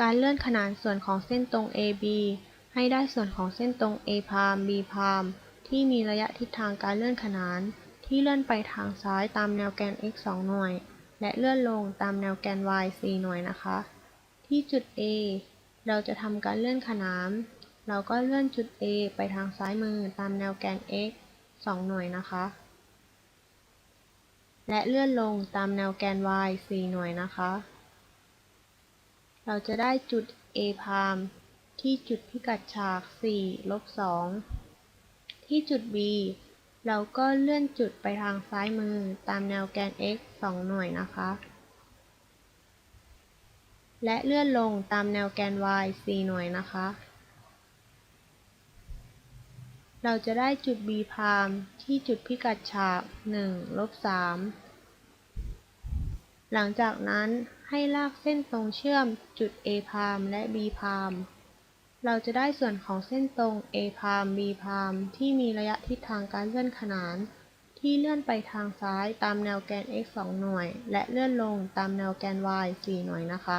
การเลื่อนขนานส่วนของเส้นตรง AB ให้ได้ส่วนของเส้นตรง A พาม B พามที่มีระยะทิศทางการเลื่อนขนาน ที่เลื่อนไปทางซ้ายตามแนวแกน x 2 หน่วย และเลื่อนลงตามแนวแกน y 4 หน่วยนะคะ ที่จุด A เราจะทำการเลื่อนขนาน เราก็เลื่อนจุด A ไปทางซ้ายมือตามแนวแกน x 2 หน่วยนะคะ และเลื่อนลงตามแนวแกน y 4 หน่วยนะคะ เราจะได้จุด A พามที่จุดพิกัดฉาก 4 ลบ 2 ที่จุด B เราก็เลื่อนจุดไปทางซ้ายมือตามแนวแกน x 2 หน่วยนะคะ และเลื่อนลงตามแนวแกน y 4 หน่วยนะคะ เราจะได้จุด B พามที่จุดพิกัดฉาก 1 ลบ 3 หลังจากนั้น ให้ลากเส้นตรงเชื่อมจุด A พามและ B พามเราจะได้ส่วนของเส้นตรง A พาม B พามที่มีระยะทิศทางการเลื่อนขนาน ที่เลื่อนไปทางซ้ายตามแนวแกน x 2 หน่วย และเลื่อนลงตามแนวแกน y 4 หน่วยนะคะ